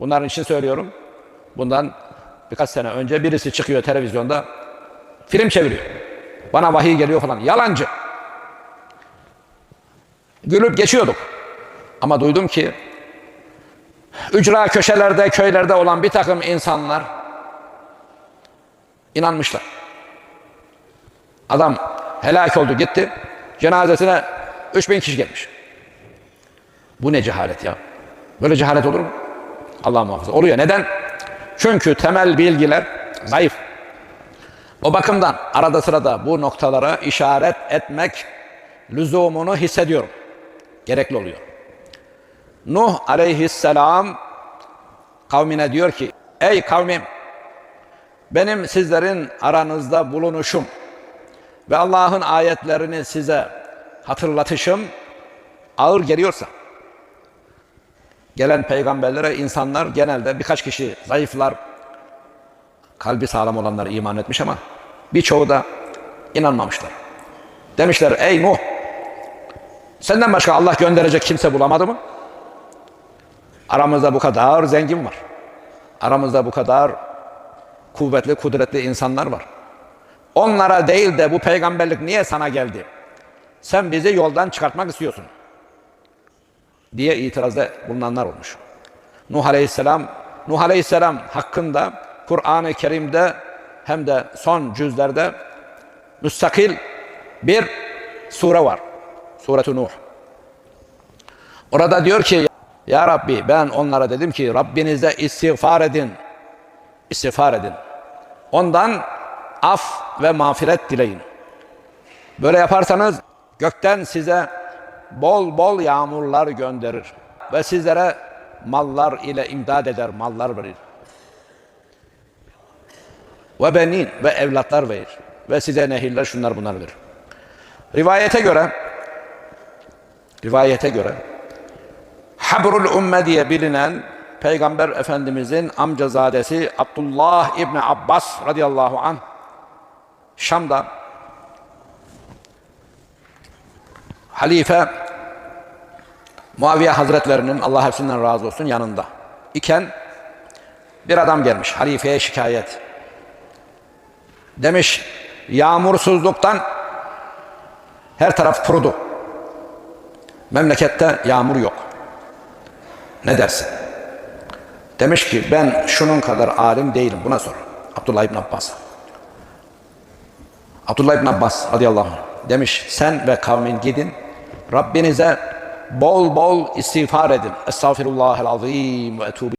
Bunların için söylüyorum. Bundan birkaç sene önce birisi çıkıyor televizyonda film çeviriyor. Bana vahiy geliyor falan. Yalancı. Gülüp geçiyorduk. Ama duydum ki ücra köşelerde, köylerde olan bir takım insanlar inanmışlar. Adam helak oldu gitti. Cenazesine 3000 kişi gelmiş. Bu ne cehalet ya? Böyle cehalet olur mu? Allah muhafaza. Oluyor. Neden? Çünkü temel bilgiler zayıf. O bakımdan arada sırada bu noktalara işaret etmek lüzumunu hissediyorum. Gerekli oluyor. Nuh aleyhisselam kavmine diyor ki ey kavmim benim sizlerin aranızda bulunuşum ve Allah'ın ayetlerini size hatırlatışım ağır geliyorsa gelen peygamberlere insanlar genelde birkaç kişi zayıflar kalbi sağlam olanlar iman etmiş ama birçoğu da inanmamışlar. Demişler ey Nuh senden başka Allah gönderecek kimse bulamadı mı? Aramızda bu kadar zengin var. Aramızda bu kadar kuvvetli, kudretli insanlar var. Onlara değil de bu peygamberlik niye sana geldi? Sen bizi yoldan çıkartmak istiyorsun. Diye itirazda bulunanlar olmuş. Nuh Aleyhisselam, Nuh Aleyhisselam hakkında Kur'an-ı Kerim'de hem de son cüzlerde müstakil bir sure var. Suret-i Nuh. Orada diyor ki Ya Rabbi ben onlara dedim ki Rabbinize istiğfar edin. İstiğfar edin. Ondan af ve mağfiret dileyin. Böyle yaparsanız gökten size bol bol yağmurlar gönderir ve sizlere mallar ile imdad eder, mallar verir. Ve benin ve evlatlar verir. Ve size nehirler şunlar bunlar verir. Rivayete göre rivayete göre Habrul Umme diye bilinen Peygamber Efendimizin amcazadesi Abdullah İbni Abbas radıyallahu anh Şam'da halife Muaviye Hazretlerinin Allah hepsinden razı olsun yanında iken bir adam gelmiş halifeye şikayet. Demiş yağmursuzluktan her taraf kurudu. Memlekette yağmur yok. Ne dersin? Demiş ki ben şunun kadar alim değilim. Buna sor. Abdullah İbn Abbas. Abdullah İbn Abbas radıyallahu anh demiş sen ve kavmin gidin Rabbinize bol bol istiğfar edin. Estağfirullahel azim ve etubu